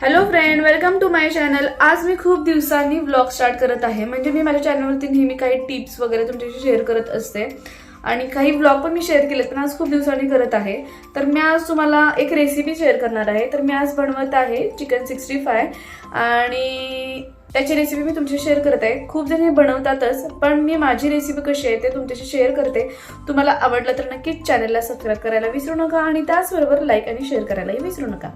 Hello friend welcome to my channel आज मी खूप दिवसांनी व्लॉग स्टार्ट करत आहे. म्हणजे मी माझ्या चॅनलवरती नेहमी काही टिप्स वगैरे तुमच्याशी शेअर करत असते. आणि काही व्लॉग पण मी शेअर केलेत पण आज खूप दिवसांनी करत आहे. तर मी आज तुम्हाला एक रेसिपी शेअर करणार आहे. तर मी आज बनवत आहे चिकन सिक्स्टी फाय आणि त्याची रेसिपी मी तुमची शेअर करत आहे. खूप जण हे बनवतातच पण मी माझी रेसिपी कशी आहे ते तुमच्याशी शेअर करते. तुम्हाला आवडलं तर नक्कीच चॅनलला सबस्क्राईब करायला विसरू नका आणि त्याचबरोबर लाईक आणि शेअर करायलाही विसरू नका.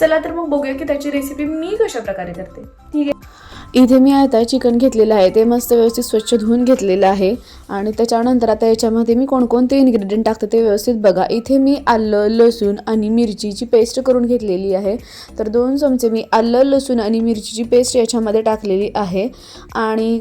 चला तर मग बघूया की त्याची रेसिपी मी कशा प्रकारे करते. ठीक आहे? इथे मी आता चिकन घेतलेलं आहे. ते मस्त व्यवस्थित स्वच्छ धुवून घेतलेलं आहे. आणि त्याच्यानंतर आता याच्यामध्ये मी कोणकोणते इन्ग्रेडियंट टाकते ते व्यवस्थित बघा. इथे मी आलं लसूण आणि मिरचीची पेस्ट करून घेतलेली आहे. तर दोन चमचे मी आलं लसूण आणि मिरचीची पेस्ट याच्यामध्ये टाकलेली आहे. आणि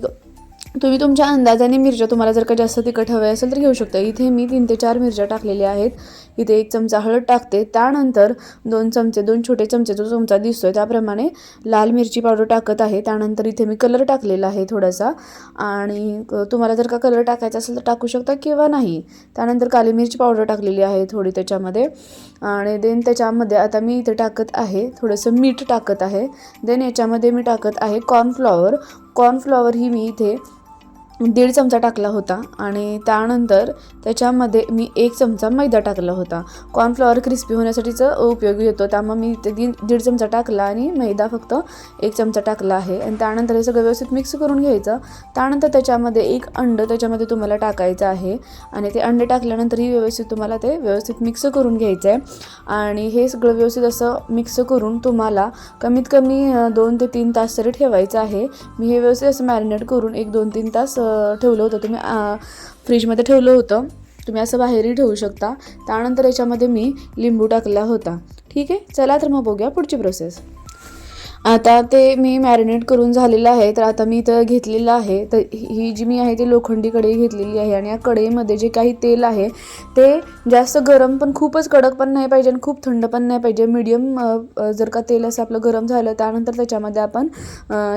तुम्ही तुमच्या अंदाजाने मिरच्या तुम्हाला जर का जास्त तिखट हवे असेल तर घेऊ शकता. इथे मी तीन ते चार मिरच्या टाकलेल्या आहेत. इथे एक चमचा हळद टाकते. त्यानंतर दोन चमचे दोन छोटे चमचे जो चमचा दिसतोय त्याप्रमाणे लाल मिरची पावडर टाकत आहे. त्यानंतर इथे मी कलर टाकलेला आहे थोडासा. आणि तुम्हाला जर का कलर टाकायचा असेल तर टाकू शकता किंवा नाही. त्यानंतर काली मिरची पावडर टाकलेली आहे थोडी त्याच्यामध्ये. आणि देन त्याच्यामध्ये आता मी इथे टाकत आहे थोडंसं मीठ टाकत आहे. देन याच्यामध्ये मी टाकत आहे कॉर्नफ्लॉवर कॉर्नफ्लॉवर ही मी इथे दीड चमचा टाकला होता आणि त्यानंतर त्याच्यामध्ये मी एक चमचा मैदा टाकला होता. कॉर्नफ्लॉवर क्रिस्पी होण्यासाठीचा उपयोगी येतो त्यामुळे मी ते दीड दीड चमचा टाकला आणि मैदा फक्त एक चमचा टाकला आहे. आणि त्यानंतर हे सगळं व्यवस्थित मिक्स करून घ्यायचं. त्यानंतर त्याच्यामध्ये एक अंड त्याच्यामध्ये तुम्हाला टाकायचं आहे. आणि ते अंडे टाकल्यानंतरही व्यवस्थित तुम्हाला ते व्यवस्थित मिक्स करून घ्यायचं आहे आणि हे सगळं व्यवस्थित असं मिक्स करून तुम्हाला कमीत कमी दोन ते तीन तास तरी ठेवायचं आहे. मी हे व्यवस्थित असं मॅरिनेट करून एक दोन तीन तास ठेवलं होतं. तुम्ही फ्रीजमध्ये ठेवलं होतं. तुम्ही असं बाहेरही ठेवू शकता. त्यानंतर याच्यामध्ये मी लिंबू टाकला होता. ठीक आहे? चला तर मग बघूया पुढची प्रोसेस आता ते मी मॅरिनेट करून झालेलं आहे तर आता मी इथं घेतलेलं आहे. तर ही ही जी मी आहे ती लोखंडी कढई घेतलेली आहे आणि या कढईमध्ये जे काही तेल आहे ते जास्त गरम पण खूपच कडक पण नाही पाहिजे आणि खूप थंड पण नाही पाहिजे. मीडियम जर का तेल असं आपलं गरम झालं त्यानंतर त्याच्यामध्ये आपण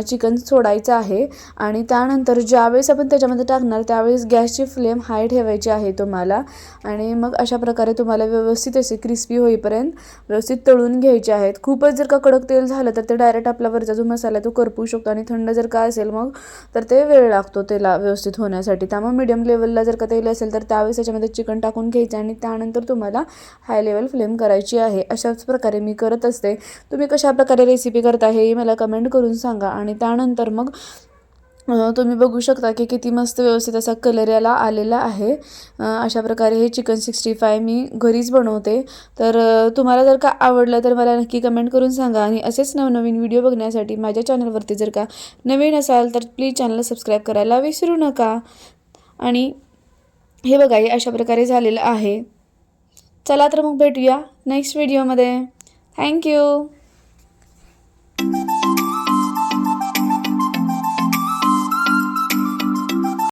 चिकन सोडायचं आहे. आणि त्यानंतर ज्यावेळेस आपण त्याच्यामध्ये टाकणार त्यावेळेस गॅसची फ्लेम हाय ठेवायची आहे तुम्हाला. आणि मग अशा प्रकारे तुम्हाला व्यवस्थित असे क्रिस्पी होईपर्यंत व्यवस्थित तळून घ्यायचे आहेत. खूपच जर का कडक तेल झालं तर ते डायरेक्ट आपला वरचा जो मसाला आहे तो करपू शकतो आणि थंड जर का असेल मग तर ते वेळ लागतो तेला व्यवस्थित होण्यासाठी. त्यामुळे मीडियम लेवलला जर का तेल असेल तर त्यावेळेस त्याच्यामध्ये चिकन टाकून घ्यायचं आणि त्यानंतर तुम्हाला हाय लेवल फ्लेम करायची आहे. अशाच प्रकारे मी करत असते. तुम्ही कशा प्रकारे रेसिपी करता हे मला कमेंट करून सांगा आणि त्यानंतर मग तुम्ही बघू शकता की किती मस्त व्यवस्थित असा कलर याला आलेला आहे. अशा प्रकारे हे चिकन सिक्स्टी फाय मी घरीच बनवते. तर तुम्हाला जर का आवडलं तर मला नक्की कमेंट करून सांगा आणि असेच नवनवीन व्हिडिओ बघण्यासाठी माझ्या चॅनलवरती जर का नवीन असाल तर प्लीज चॅनलला सबस्क्राईब करायला विसरू नका. आणि हे बघा हे अशा प्रकारे झालेलं आहे. चला तर मग भेटूया नेक्स्ट व्हिडिओमध्ये. थँक्यू